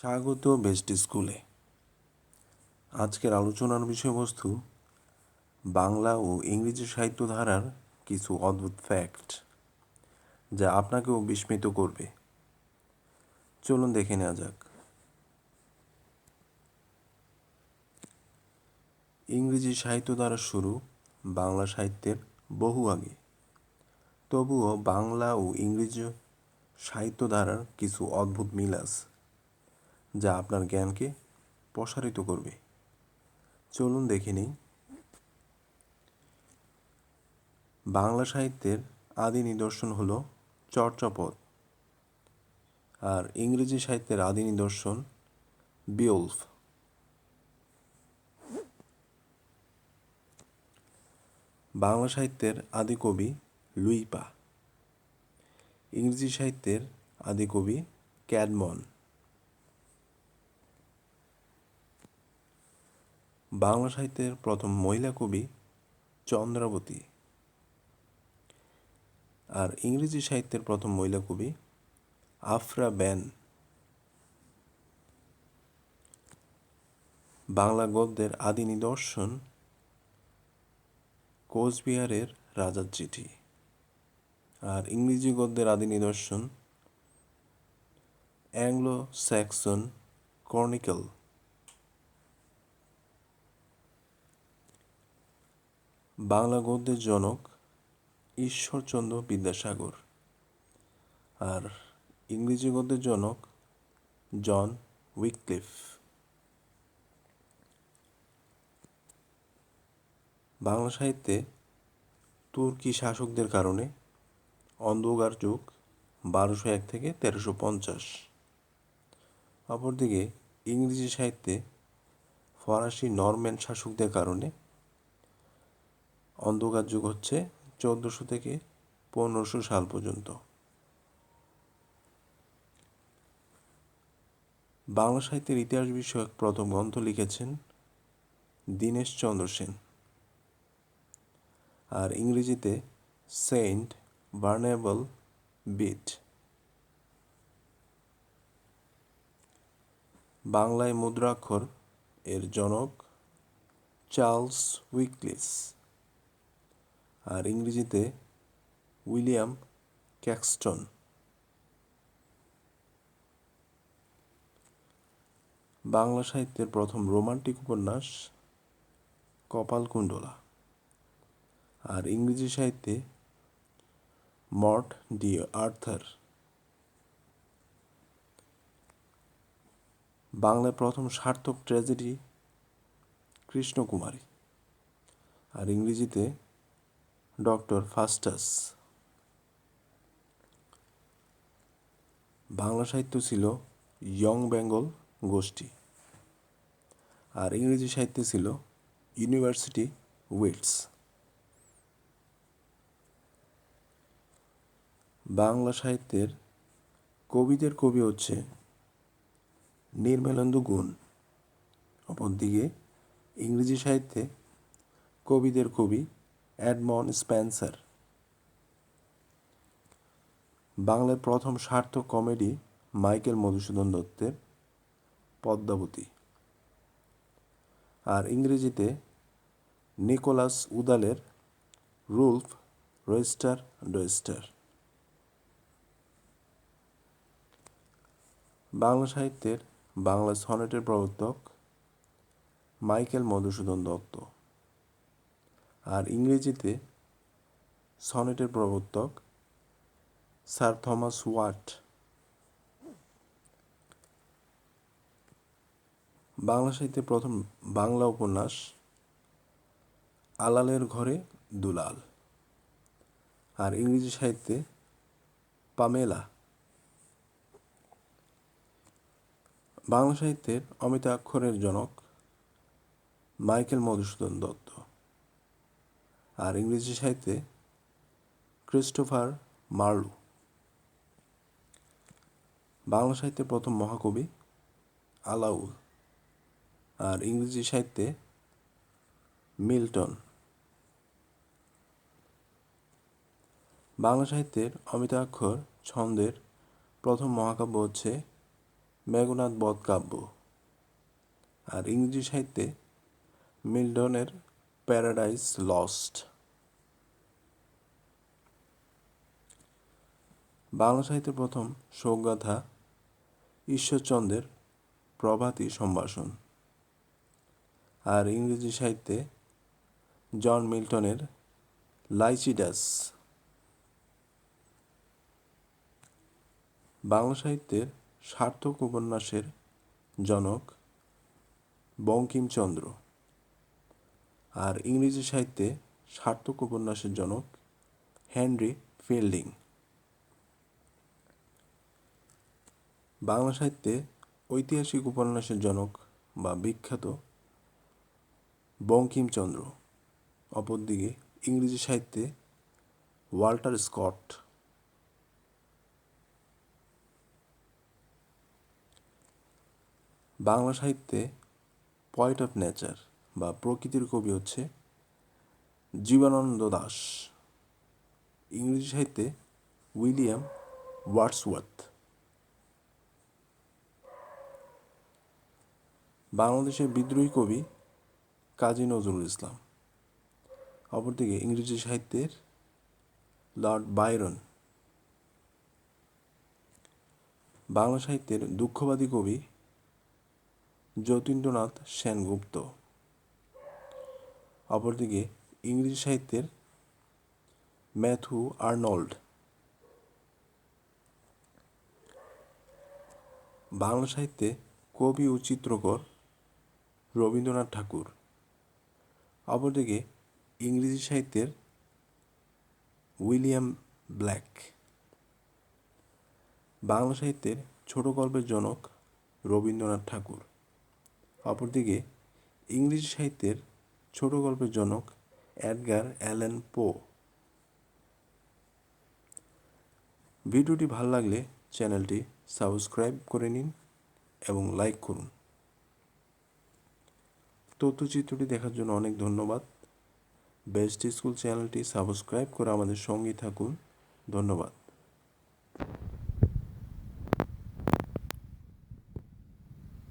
স্বাগত বেস্ট স্কুলে। আজকের আলোচনার বিষয়বস্তু, বাংলা ও ইংরেজি সাহিত্য ধারার কিছু অদ্ভুত ফ্যাক্ট যা আপনাকেও বিস্মিত করবে। চলুন দেখে নেওয়া যাক। ইংরেজি সাহিত্য ধারা শুরু বাংলা সাহিত্যের বহু আগে। তবুও বাংলা ও ইংরেজি সাহিত্য ধারার কিছু অদ্ভুত মিল আছে। যা আপনার জ্ঞানকে প্রসারিত করবে। চলুন দেখে নিই। বাংলা সাহিত্যের আদি নিদর্শন হল চর্যাপদ আর ইংরেজি সাহিত্যের আদি নিদর্শন বিওলফ। বাংলা সাহিত্যের আদি কবি লুইপা। ইংরেজি সাহিত্যের আদি কবি ক্যাডমন। বাংলা সাহিত্যের প্রথম মহিলা কবি চন্দ্রাবতী। আর ইংরেজি সাহিত্যের প্রথম মহিলা কবি আফরা ব্যান বাংলা গদ্যের আদি নিদর্শন কোচবিহারের রাজার চিঠি। আর ইংরেজি গদ্যের আদি নিদর্শন অ্যাংলো স্যাক্সন কর্নিকেল। বাংলা গদ্যের জনক ঈশ্বরচন্দ্র বিদ্যাসাগর। আর ইংরেজি গদ্যের জনক জন উইকলিফ বাংলা সাহিত্যে তুর্কি শাসকদের কারণে অন্ধকার যুগ বারোশো এক থেকে তেরোশো পঞ্চাশ। অপরদিকে ইংরেজি সাহিত্যে ফরাসি নরম্যান শাসকদের কারণে অন্ধকার যুগ হচ্ছে চোদ্দোশো থেকে পনেরোশো সাল পর্যন্ত। বাংলা সাহিত্যের ইতিহাস বিষয়ক প্রথম গ্রন্থ লিখেছেন দীনেশ চন্দ্র সেন। আর ইংরেজিতে সেন্ট বার্নেবল বিট। বাংলায় মুদ্রাক্ষর এর জনক চার্লস উইকলিস। আর ইংরেজিতে উইলিয়াম ক্যাক্সটন। বাংলা সাহিত্যের প্রথম রোমান্টিক উপন্যাস কপালকুণ্ডলা। আর ইংরেজি সাহিত্যে মর্ট ডি আর্থার। বাংলায় প্রথম সার্থক ট্র্যাজেডি কৃষ্ণকুমারী। আর ইংরেজিতে ডক্টর ফাস্টাস। বাংলা সাহিত্য ছিল ইয়ং বেঙ্গল গোষ্ঠী। আর ইংরেজি সাহিত্যে ছিল ইউনিভার্সিটি উইটস। বাংলা সাহিত্যের কবিদের কবি হচ্ছে নির্মলেন্দু গুণ। অপরদিকে ইংরেজি সাহিত্যে কবিদের কবি অ্যাডমন স্পেন্সার। বাংলার প্রথম সার্থক কমেডি মাইকেল মধুসূদন দত্তের পদ্মাবতী। আর ইংরেজিতে নিকোলাস উদালের রুলফ রয়েস্টার ডোয়েস্টার। বাংলা সাহিত্যের বাংলা সনেটের প্রবর্তক মাইকেল মধুসূদন দত্ত। আর ইংরেজিতে সনেটের প্রবর্তক স্যার থমাস ওয়াট। বাংলা সাহিত্যে প্রথম বাংলা উপন্যাস আলালের ঘরে দুলাল। আর ইংরেজি সাহিত্যে পামেলা। বাংলা সাহিত্যের অমিতাক্ষরের জনক মাইকেল মধুসূদন দত্ত। আর ইংরেজি সাহিত্যে ক্রিস্টোফার মার্লু। বাংলা সাহিত্যে প্রথম মহাকবি আলাউল আর ইংরেজি সাহিত্যে মিল্টন। বাংলা সাহিত্যের অমিতাক্ষর ছন্দের প্রথম মহাকাব্য হচ্ছে মেঘনাদ বধ কাব্য আর ইংরেজি সাহিত্যে মিল্টনের প্যারাডাইস লস্ট। বাংলা সাহিত্যের প্রথম শোকগাথা ঈশ্বরচন্দ্রের প্রভাতী সম্ভাষণ। আর ইংরেজি সাহিত্যে জন মিল্টনের লাইচিডাস। বাংলা সাহিত্যের সার্থক উপন্যাসের জনক বঙ্কিমচন্দ্র। আর ইংরেজি সাহিত্যে সার্থক উপন্যাসের জনক হেনরি ফিল্ডিং। বাংলা সাহিত্যে ঐতিহাসিক উপন্যাসের জনক বা বিখ্যাত বঙ্কিমচন্দ্র, অপরদিকে ইংরেজি সাহিত্যে ওয়াল্টার স্কট। বাংলা সাহিত্যে পয়েট অফ নেচার বা প্রকৃতির কবি হচ্ছে জীবনানন্দ দাস। ইংরেজি সাহিত্যে উইলিয়াম ওয়ার্ডসওয়ার্থ। বাংলাদেশের বিদ্রোহী কবি কাজী নজরুল ইসলাম, অপরদিকে ইংরেজি সাহিত্যের লর্ড বাইরন, বাংলা সাহিত্যের দুঃখবাদী কবি যতীন্দ্রনাথ সেনগুপ্ত, অপরদিকে ইংরেজি সাহিত্যের ম্যাথু আর্নল্ড। বাংলা সাহিত্যে কবি ও চিত্রকর রবীন্দ্রনাথ ঠাকুর। অপরদিকে ইংরেজি সাহিত্যের উইলিয়াম ব্ল্যাক। বাংলা সাহিত্যের ছোট গল্পের জনক রবীন্দ্রনাথ ঠাকুর। অপরদিকে ইংরেজি সাহিত্যের ছোট গল্পের জনক অ্যাডগার অ্যালেন পো। ভিডিওটি ভালো লাগলে চ্যানেলটি সাবস্ক্রাইব করে নিন এবং লাইক করুন। তথ্যচিত্রটি দেখার জন্য অনেক ধন্যবাদ। বেস্ট স্কুল চ্যানেলটি সাবস্ক্রাইব করে আমাদের সঙ্গে থাকুন। ধন্যবাদ।